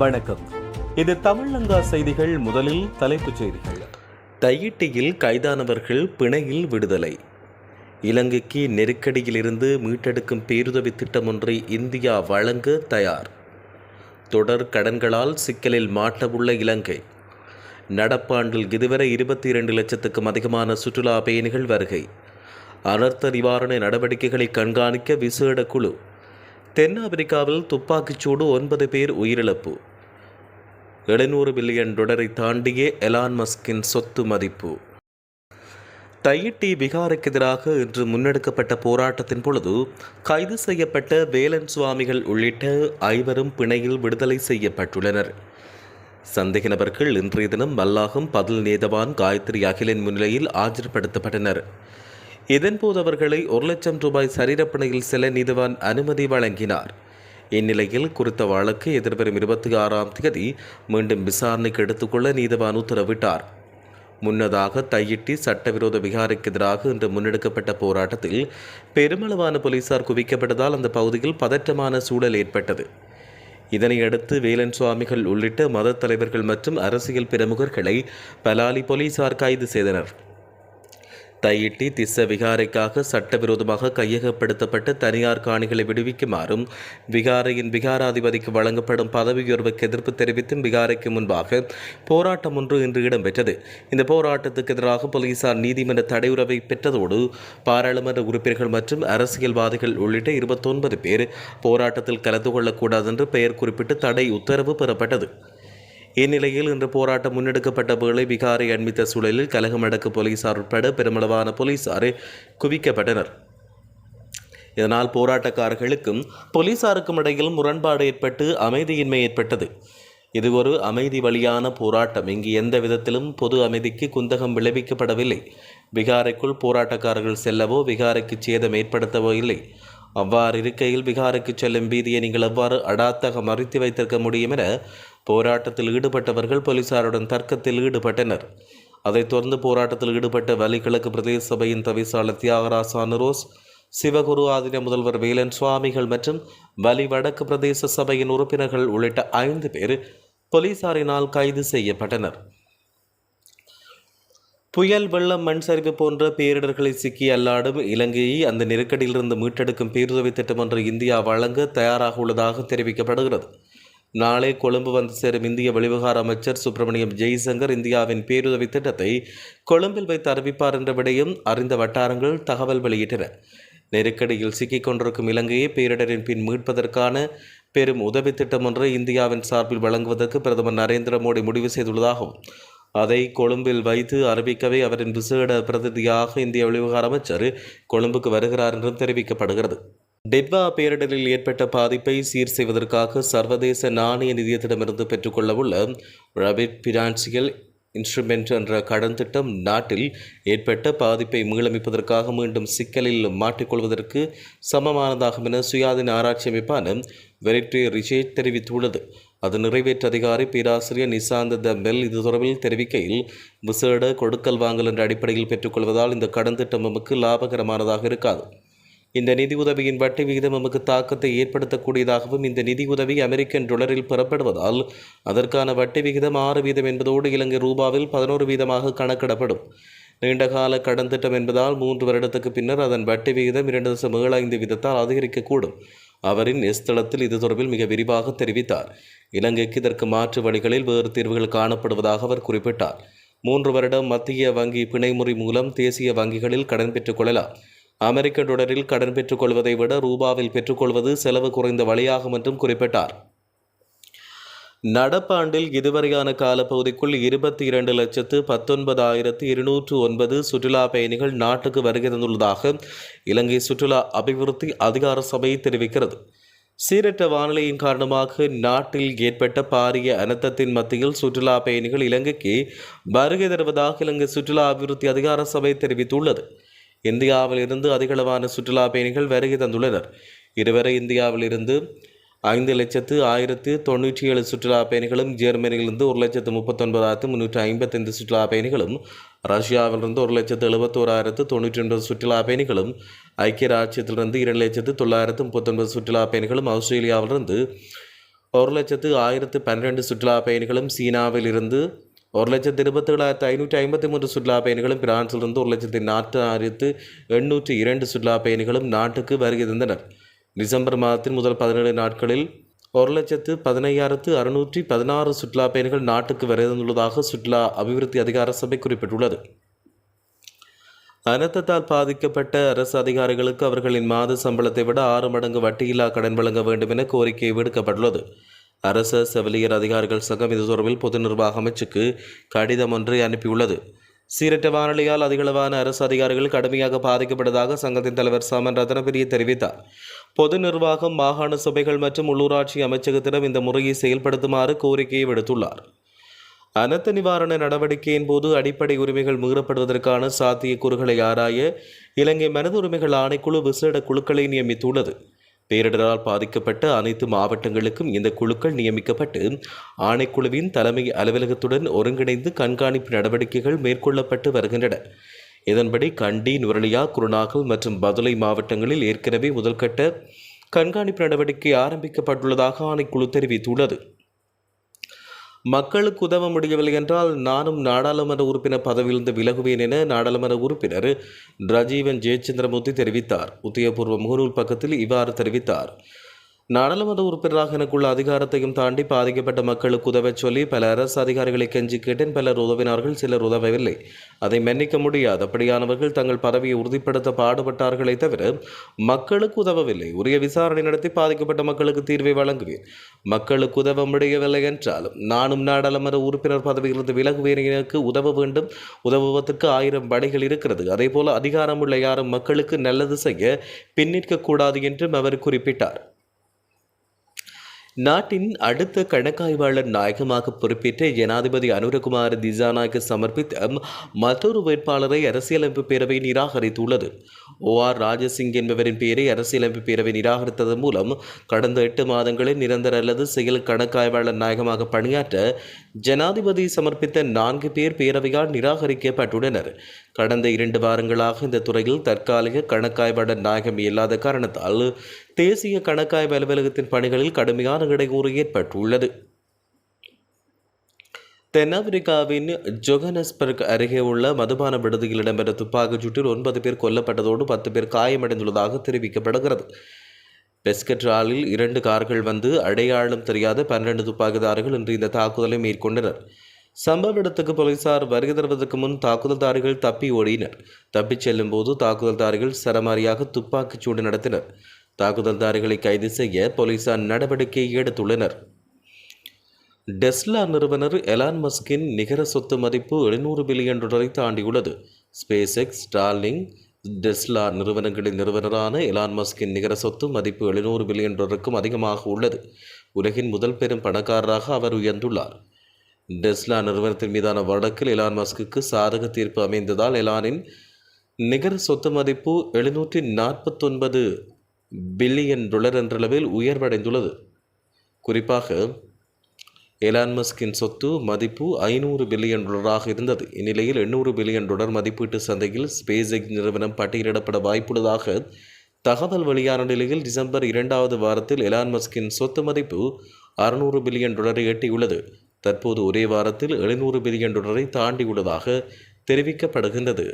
வணக்கம். இது தமிழங்கா செய்திகள் முதலில் தலைப்புச் செய்திகள். தையிட்டியில் கைதானவர்கள் பிணையில் விடுதலை. இலங்கைக்கு நெருக்கடியிலிருந்து மீட்டெடுக்கும் பேருதவி திட்டம் ஒன்றை இந்தியா வழங்க தயார். தொடர் கடன்களால் சிக்கலில் மாட்டவுள்ள இலங்கை. நடப்பாண்டில் இதுவரை இருபத்தி இரண்டு லட்சத்துக்கும் அதிகமான சுற்றுலா பயணிகள் வருகை. அனர்த்த நிவாரண நடவடிக்கைகளை கண்காணிக்க விசேட குழு. தென்னாப்பிரிக்காவில் துப்பாக்கிச்சூடு ஒன்பது பேர் உயிரிழப்பு. எழுநூறு பில்லியன் டாலரை தாண்டிய எலான் மஸ்கின் சொத்து மதிப்பு. தையிட்டி பிகாருக்கு எதிராக இன்று முன்னெடுக்கப்பட்ட போராட்டத்தின் பொழுது கைது செய்யப்பட்ட வேலன் சுவாமிகள் உள்ளிட்ட ஐவரும் பிணையில் விடுதலை செய்யப்பட்டுள்ளனர். சந்தேக நபர்கள் இன்றைய தினம் மல்லாகம் பதில் நேதவான் காயத்ரி அகிலின் முன்னிலையில் ஆஜர்படுத்தப்பட்டனர். இதன்போது அவர்களை ஒரு லட்சம் ரூபாய் சரீரப்பணையில் செல்ல நீதவான் அனுமதி வழங்கினார். இந்நிலையில் குறித்த வழக்கு எதிர்வரும் இருபத்தி ஆறாம் தேதி மீண்டும் விசாரணைக்கு எடுத்துக்கொள்ள நீதவான் உத்தரவிட்டார். முன்னதாக தையிட்டி சட்டவிரோத விகாரைக்கு எதிராக இன்று முன்னெடுக்கப்பட்ட போராட்டத்தில் பெருமளவான போலீசார் குவிக்கப்பட்டதால் அந்த பகுதியில் பதற்றமான சூழல் ஏற்பட்டது. இதனையடுத்து வேலன் சுவாமிகள் உள்ளிட்ட மத தலைவர்கள் மற்றும் அரசியல் பிரமுகர்களை பலாலி போலீசார் கைது செய்தனர். தையிட்டி திஸ்ஸ விகாரைக்காக சட்டவிரோதமாக கையகப்படுத்தப்பட்ட தனியார் காணிகளை விடுவிக்குமாறும் விகாரையின் விகாராதிபதிக்கு வழங்கப்படும் பதவியுயர்வுக்கு எதிர்ப்பு தெரிவித்தும் விகாரைக்கு முன்பாக போராட்டம் ஒன்று இன்று இடம்பெற்றது. இந்த போராட்டத்துக்கு எதிராக போலீசார் நீதிமன்ற தடையுறவை பெற்றதோடு பாராளுமன்ற உறுப்பினர்கள் மற்றும் அரசியல்வாதிகள் உள்ளிட்ட இருபத்தொன்பது பேர் போராட்டத்தில் கலந்து கொள்ளக்கூடாது என்று பெயர் குறிப்பிட்டு தடை உத்தரவு பெறப்பட்டது. இந்நிலையில் இன்று போராட்டம் முன்னெடுக்கப்பட்ட வேளை விகாரை அண்மித்த சூழலில் கலகமடக்கு போலீசார் உட்பட பெருமளவான போலீசார் குவிக்கப்பட்டனர். இதனால் போராட்டக்காரர்களுக்கும் போலீசாருக்கும் இடையில் முரண்பாடு ஏற்பட்டு அமைதியின்மை ஏற்பட்டது. இது ஒரு அமைதி வழியான போராட்டம். இங்கு எந்த விதத்திலும் பொது அமைதிக்கு குந்தகம் விளைவிக்கப்படவில்லை. விகாரைக்குள் போராட்டக்காரர்கள் செல்லவோ விகாரைக்கு சேதம் ஏற்படுத்தவோ இல்லை. அவ்வாறு இருக்கையில் விகாரைக்கு செல்லும் வீதியை நீங்கள் எவ்வாறு அடாத்தகம் மறைத்து வைத்திருக்க முடியும் என போராட்டத்தில் ஈடுபட்டவர்கள் போலீசாருடன் தர்க்கத்தில் ஈடுபட்டனர். அதைத் தொடர்ந்து போராட்டத்தில் ஈடுபட்ட வலிகிழக்கு பிரதேச சபையின் தவிசாளர் தியாகராசா நிரோஸ் சிவகுரு ஆதின முதல்வர் வேலன் சுவாமிகள் மற்றும் வலி வடக்கு பிரதேச சபையின் உறுப்பினர்கள் உள்ளிட்ட ஐந்து பேர் போலீசாரினால் கைது செய்யப்பட்டனர். புயல் வெள்ளம் மண் சரிவு போன்ற பேரிடர்களை சிக்கி அல்லாடும் இலங்கையை அந்த நெருக்கடியிலிருந்து மீட்டெடுக்கும் பேருதவி திட்டம் ஒன்று இந்தியா வழங்க தயாராக உள்ளதாக தெரிவிக்கப்படுகிறது. நாளை கொழும்பு வந்து சேரும் இந்திய வெளிவிவகார அமைச்சர் சுப்பிரமணியம் ஜெய்சங்கர் இந்தியாவின் பேருதவி திட்டத்தை கொழும்பில் வைத்து அறிவிப்பார் என்ற விடயம் அறிந்த வட்டாரங்கள் தகவல் வெளியிட்டன. நெருக்கடியில் சிக்கிக் கொண்டிருக்கும் இலங்கையை பேரிடரின் பின் மீட்பதற்கான பெரும் உதவி திட்டம் ஒன்றை இந்தியாவின் சார்பில் வழங்குவதற்கு பிரதமர் நரேந்திர மோடி முடிவு செய்துள்ளதாகவும் அதை கொழும்பில் வைத்து அறிவிக்கவே அவரின் விசேட பிரதிநிதியாக இந்திய வெளிவிவகார அமைச்சர் கொழும்புக்கு வருகிறார் என்றும் தெரிவிக்கப்படுகிறது. டெட்வா பேரிடரில் ஏற்பட்ட பாதிப்பை சீர் செய்வதற்காக சர்வதேச நாணய நிதியத்திடமிருந்து பெற்றுக்கொள்ளவுள்ள ரபிட் பினான்சியல் இன்ஸ்ட்ருமெண்ட் என்ற கடன் திட்டம் நாட்டில் ஏற்பட்ட பாதிப்பை மீளமைப்பதற்காக மீண்டும் சிக்கலில் மாட்டிக்கொள்வதற்கு சமமானதாகும் என சுயாதீன ஆராய்ச்சி அமைப்பான வெரிட்ரி ரிச்சேட் தெரிவித்துள்ளது. அது நிறைவேற்ற அதிகாரி பேராசிரியர் நிசாந்த மெல் இது தொடர்பில் தெரிவிக்கையில் விசேட கொடுக்கல் வாங்கல் என்ற அடிப்படையில் பெற்றுக்கொள்வதால் இந்த கடன் திட்டம் நமக்கு லாபகரமானதாக இருக்காது. இந்த நிதி உதவியின் வட்டி விகிதம் நமக்கு தாக்கத்தை ஏற்படுத்தக்கூடியதாகவும் இந்த நிதி உதவி அமெரிக்கன் டொலரில் பெறப்படுவதால் அதற்கான வட்டி விகிதம் ஆறு வீதம் என்பதோடு இலங்கை ரூபாவில் பதினோரு வீதமாக கணக்கிடப்படும். நீண்டகால கடன் திட்டம் என்பதால் மூன்று வருடத்துக்கு பின்னர் அதன் வட்டி விகிதம் இரண்டு தசம் ஏழு ஐந்து வீதத்தால் அதிகரிக்கக்கூடும். அவரின் எஸ்தளத்தில் இது தொடர்பில் மிக விரிவாக தெரிவித்தார். இலங்கைக்கு இதற்கு மாற்று வழிகளில் வேறு தீர்வுகள் காணப்படுவதாக அவர் குறிப்பிட்டார். மூன்று வருடம் மத்திய வங்கி பிணைமுறை மூலம் தேசிய வங்கிகளில் கடன் பெற்றுக் கொள்ளலாம். அமெரிக்க டொலரில் கடன் பெற்றுக்கொள்வதை விட ரூபாவில் பெற்றுக்கொள்வது செலவு குறைந்த வழியாகும் என்றும் குறிப்பிட்டார். நடப்பாண்டில் இதுவரையான காலப்பகுதிக்குள் இருபத்தி இரண்டு லட்சத்து பத்தொன்பதாயிரத்து இருநூற்று ஒன்பது சுற்றுலா பயணிகள் நாட்டுக்கு வருகை தந்துள்ளதாக இலங்கை சுற்றுலா அபிவிருத்தி அதிகார சபை தெரிவிக்கிறது. சீரற்ற வானிலையின் காரணமாக நாட்டில் ஏற்பட்ட பாரிய அனர்த்தத்தின் மத்தியில் சுற்றுலா பயணிகள் இலங்கைக்கு வருகை தருவதாக இலங்கை சுற்றுலா அபிவிருத்தி அதிகார சபை தெரிவித்துள்ளது. இந்தியாவில் இருந்து அதிகளவான சுற்றுலா பயணிகள் வருகை தந்துள்ளனர். இதுவரை இந்தியாவில் இருந்து ஐந்து லட்சத்து ஆயிரத்து தொண்ணூற்றி ஏழு சுற்றுலா பயணிகளும் ஜெர்மனியிலிருந்து ஒரு லட்சத்து முப்பத்தொன்பதாயிரத்து முன்னூற்றி ஐம்பத்தைந்து சுற்றுலா பயணிகளும் ரஷ்யாவிலிருந்து ஒரு லட்சத்து எழுபத்தோராயிரத்து தொண்ணூற்றி ஒன்பது சுற்றுலா பயணிகளும் ஐக்கிய ராஜ்யத்திலிருந்து இரண்டு லட்சத்து தொள்ளாயிரத்து முப்பத்தொன்பது சுற்றுலா பயணிகளும் ஆஸ்திரேலியாவிலிருந்து ஒரு லட்சத்து ஆயிரத்து பன்னிரெண்டு சுற்றுலா பயணிகளும் சீனாவிலிருந்து ஒரு லட்சத்து இருபத்தேழாயிரத்து ஐநூற்றி ஐம்பத்தி மூன்று சுற்றுலா பயணிகளும் பிரான்சிலிருந்து ஒரு லட்சத்து நாற்றாயிரத்து எண்ணூற்றி இரண்டு சுற்றுலா பயணிகளும் நாட்டுக்கு வருகை தந்தனர். டிசம்பர் மாதத்தின் முதல் பதினேழு நாட்களில் ஒரு லட்சத்து பதினையாயிரத்து அறுநூற்றி பதினாறு சுற்றுலா பயணிகள் நாட்டுக்கு வருகை தந்துள்ளதாக சுற்றுலா அபிவிருத்தி அதிகார சபை குறிப்பிட்டுள்ளது. அனர்த்தத்தால் பாதிக்கப்பட்ட அரசு அதிகாரிகளுக்கு அவர்களின் மாத சம்பளத்தை விட ஆறு மடங்கு வட்டியில்லா கடன் வழங்க வேண்டும் என கோரிக்கை விடுக்கப்பட்டுள்ளது. அரச செவிலியர் அதிகாரிகள் சங்கம் இது தொடர்பில் பொது நிர்வாக அமைச்சுக்கு கடிதம் ஒன்றை அனுப்பியுள்ளது. சீரற்ற வானொலியால் அதிகளவான அரசு அதிகாரிகள் கடுமையாக பாதிக்கப்பட்டதாக சங்கத்தின் தலைவர் சாமன் ரத்னபிரிய தெரிவித்தார். பொது நிர்வாகம் மாகாண சபைகள் மற்றும் உள்ளூராட்சி அமைச்சகத்திடம் இந்த முறையை செயல்படுத்துமாறு கோரிக்கையை விடுத்துள்ளார். அனர்த்த நிவாரண நடவடிக்கையின் போது அடிப்படை உரிமைகள் மீறப்படுவதற்கான சாத்தியக்கூறுகளை ஆராய இலங்கை மனித உரிமைகள் ஆணைக்குழு விசேட குழுக்களை நியமித்துள்ளது. பேரிடரால் பாதிக்கப்பட்ட அனைத்து மாவட்டங்களுக்கும் இந்த குழுக்கள் நியமிக்கப்பட்டு ஆணைக்குழுவின் தலைமை அலுவலகத்துடன் ஒருங்கிணைந்து கண்காணிப்பு நடவடிக்கைகள் மேற்கொள்ளப்பட்டு வருகின்றன. இதன்படி கண்டி நுரலியா குருநாகல் மற்றும் பதுளை மாவட்டங்களில் ஏற்கனவே முதல்கட்ட கண்காணிப்பு நடவடிக்கை ஆரம்பிக்கப்பட்டுள்ளதாக ஆணைக்குழு தெரிவித்துள்ளது. மக்களுக்கு உதவ முடியவில்லை என்றால் நானும் நாடாளுமன்ற உறுப்பினர் பதவியிலிருந்து விலகுவேன் என நாடாளுமன்ற உறுப்பினர் ரஜீவன் ஜெயச்சந்திரமூர்த்தி தெரிவித்தார். உத்தியபூர்வ முகநூல் பக்கத்தில் இவ்வாறு தெரிவித்தார். நாடாளுமன்ற உறுப்பினராக எனக்குள்ள அதிகாரத்தையும் தாண்டி பாதிக்கப்பட்ட மக்களுக்கு உதவச் சொல்லி பல அரசு அதிகாரிகளை கெஞ்சி கேட்டேன். பலர் உதவினார்கள் சிலர் உதவவில்லை. அதை மன்னிக்க முடியாது. அப்படியானவர்கள் தங்கள் பதவியை உறுதிப்படுத்த பாடுபட்டார்களே தவிர மக்களுக்கு உதவவில்லை. உரிய விசாரணை நடத்தி பாதிக்கப்பட்ட மக்களுக்கு தீர்வை வழங்குவேன். மக்களுக்கு உதவ முடியவில்லை என்றாலும் நானும் நாடாளுமன்ற உறுப்பினர் பதவியிலிருந்து விலகுவேன் எனக்கு உதவ வேண்டும். உதவுவதற்கு ஆயிரம் வழிகள் இருக்கிறது. அதேபோல அதிகாரமுள்ள யாரும் மக்களுக்கு நல்லது செய்ய பின்னிற்கக்கூடாது என்றும் அவர் குறிப்பிட்டார். நாட்டின் அடுத்த கணக்காய்வாளர் நாயகமாக பொறுப்பேற்ற ஜனாதிபதி அனுரகுமார் திசாநாயக்க சமர்ப்பித்த மற்றொரு வேட்பாளரை அரசியலமைப்பு பேரவை நிராகரித்துள்ளது. ஓ ஆர் ராஜசிங் என்பவரின் பெயரை அரசியலமைப்பு பேரவை நிராகரித்ததன் மூலம் கடந்த எட்டு மாதங்களில் நிரந்தர அல்லது செயல் கணக்காய்வாளர் நாயகமாக பணியாற்ற ஜனாதிபதி சமர்ப்பித்த நான்கு பேர் பேரவையால் நிராகரிக்கப்பட்டுள்ளனர். கடந்த இரண்டு வாரங்களாக இந்த துறையில் தற்காலிக கணக்காய்வாளர் நாயகம் இல்லாத காரணத்தால் தேசிய கணக்காய்வு அலுவலகத்தின் பணிகளில் கடுமையான இடையூறு ஏற்பட்டுள்ளது. தென்னாப்பிரிக்காவின் ஜொகனஸ்பர்க் அருகே உள்ள மதுபான விடுதியில் இடம்பெற்ற துப்பாக்கிச் சுற்றில் ஒன்பது பேர் கொல்லப்பட்டதோடு பத்து பேர் காயமடைந்துள்ளதாக தெரிவிக்கப்படுகிறது. பெஸ்கட்ராலில் இரண்டு கார்கள் வந்து அடையாளம் தெரியாத பன்னிரண்டு துப்பாக்கிதாரர்கள் இன்று இந்த தாக்குதலை மேற்கொண்டனர். சம்பவ இடத்துக்கு போலீசார் வருகை தருவதற்கு முன் தாக்குதல்தாரிகள் தப்பி ஓடினர். தப்பிச் செல்லும் போது தாக்குதல்தாரிகள் சரமாரியாக துப்பாக்கிச் சூடு நடத்தினர். தாக்குதல்தாரிகளை கைது செய்ய போலீசார் நடவடிக்கை எடுத்துள்ளனர். டெஸ்லா நிறுவனர் எலான் மஸ்கின் நிகர சொத்து மதிப்பு எழுநூறு பில்லியன் டாலரை தாண்டியுள்ளது. ஸ்பேஸ் எக்ஸ் ஸ்டார்லிங் டெஸ்லா நிறுவனங்களின் நிறுவனரான எலான் மஸ்கின் நிகர சொத்து மதிப்பு எழுநூறு பில்லியன் டாலருக்கும் அதிகமாக உள்ளது. உலகின் முதல் பெரும் பணக்காரராக அவர் உயர்ந்துள்ளார். டெஸ்லா நிறுவனத்தின் மீதான வழக்கில் எலான் மஸ்குக்கு சாதக தீர்ப்பு அமைந்ததால் எலானின் நிகர சொத்து மதிப்பு எழுநூற்றி நாற்பத்தொன்பது பில்லியன் டாலர் என்றளவில் உயர்வடைந்துள்ளது. குறிப்பாக எலான் மஸ்கின் சொத்து மதிப்பு ஐநூறு பில்லியன் டாலராக இருந்தது. இந்நிலையில் எண்ணூறு பில்லியன் டாலர் மதிப்பீட்டு சந்தையில் ஸ்பேஸ் நிறுவனம் பட்டியலிடப்பட வாய்ப்புள்ளதாக தகவல் வெளியான நிலையில் டிசம்பர் இரண்டாவது வாரத்தில் எலான் மஸ்கின் சொத்து மதிப்பு அறுநூறு பில்லியன் டாலரை எட்டியுள்ளது. தற்போது ஒரே வாரத்தில் எழுநூறு பில்லியன் டாலரை தாண்டியுள்ளதாக தெரிவிக்கப்படுகின்றது.